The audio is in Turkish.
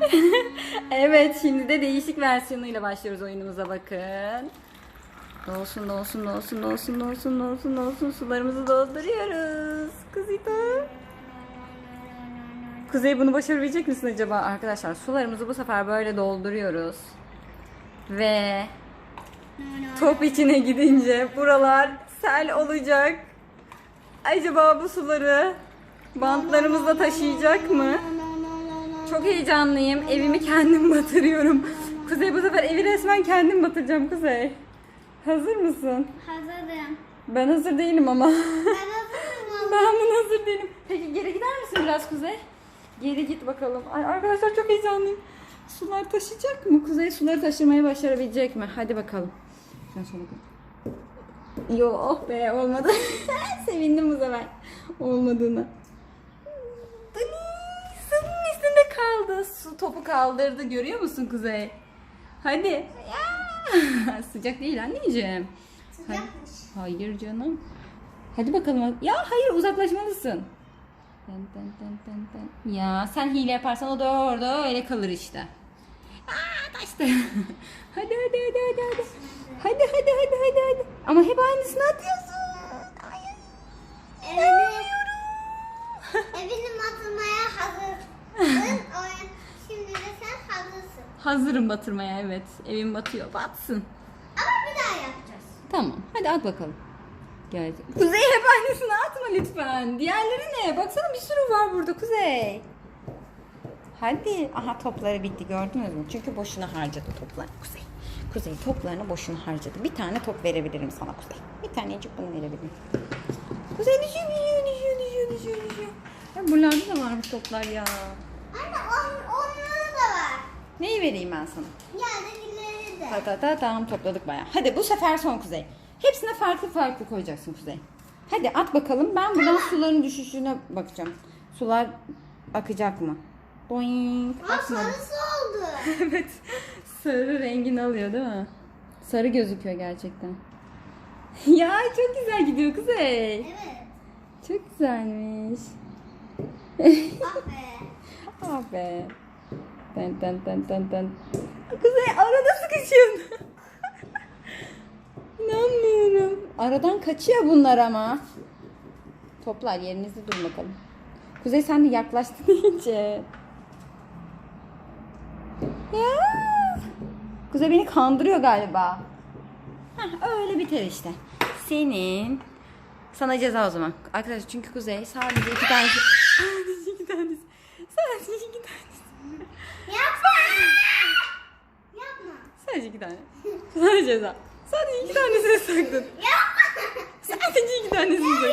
evet şimdi de değişik versiyonuyla başlıyoruz oyunumuza bakın. Dolsun dolsun dolsun dolsun dolsun dolsun dolsun sularımızı dolduruyoruz. Kuzita. Kuzey bunu başarabilecek misin acaba? Arkadaşlar sularımızı bu sefer böyle dolduruyoruz. Ve top içine gidince buralar sel olacak. Acaba bu suları bantlarımızla taşıyacak mı? Çok heyecanlıyım. Evimi kendim batırıyorum. Kuzey bu sefer evi resmen kendim batıracağım Kuzey. Hazır mısın? Hazırım. Ben hazır değilim ama. Ben hazırım. ben buna hazır değilim. Peki geri gider misin biraz Kuzey? Geri git bakalım. Ay arkadaşlar çok heyecanlıyım. Sular taşıyacak mı? Kuzey suları taşımayı başarabilecek mi? Hadi bakalım. Sen şöyle gel. Yo oh be olmadı. Sevindim bu sefer. Olmadığına. Su topu kaldırdı. Görüyor musun Kuzey? Hadi. Sıcak değil anneciğim. Hay- Sıcakmış. Hayır canım. Hadi bakalım. Ya hayır uzaklaşmalısın. Ya sen hile yaparsan o da orada öyle kalır işte. Aa taştı. hadi hadi hadi hadi hadi. Hadi hadi hadi hadi hadi. Ama hep aynısını atıyorsun. Hayır. Evini, evini batırmaya hazırsın. Oyun- Şimdi de sen hazırsın. Hazırım batırmaya evet. Evim batıyor. Batsın. Ama bir daha yapacağız. Tamam. Hadi at bakalım. Gel. Kuzey hep aynısını atma lütfen. Diğerleri ne? Baksana bir sürü var burada Kuzey. Hadi. Aha topları bitti gördünüz mü? Çünkü boşuna harcadı toplar. Kuzey. Kuzey toplarını boşuna harcadı. Bir tane top verebilirim sana Kuzey. Bir tanecik bunu verebilirim. Kuzey düşüyor, düşüyor, düşüyor, düşüyor, düşüyor. Ya buralarda da varmış toplar ya. Anne on, var. Neyi vereyim ben sana? Yerdekileri de. Ta ta ta tamam topladık bayağı. Hadi bu sefer son Kuzey. Hepsine farklı farklı koyacaksın Kuzey. Hadi at bakalım. Ben buradan suların düşüşüne bakacağım. Sular akacak mı? Boing. Aa Akmadı. sarısı oldu. evet. Sarı rengini alıyor değil mi? Sarı gözüküyor gerçekten. ya çok güzel gidiyor Kuzey. Evet. Çok güzelmiş. Ah be. Ah be. Ten ten ten ten ten. Kuzey arada sıkışıyorsun. İnanmıyorum. Aradan kaçıyor bunlar ama. Toplar yerinizde durun bakalım. Kuzey sen de yaklaştın iyice. Ya. Kuzey beni kandırıyor galiba. Heh, öyle biter işte. Senin sana ceza o zaman. Arkadaşlar çünkü Kuzey sadece iki tanesi. Sadece iki tanesi. Sadece iki tanesi. Yapma. Yapma. Sadece iki tane. Sana ceza. Sadece iki tanesini. Yapma. Sadece iki tanesini saktın.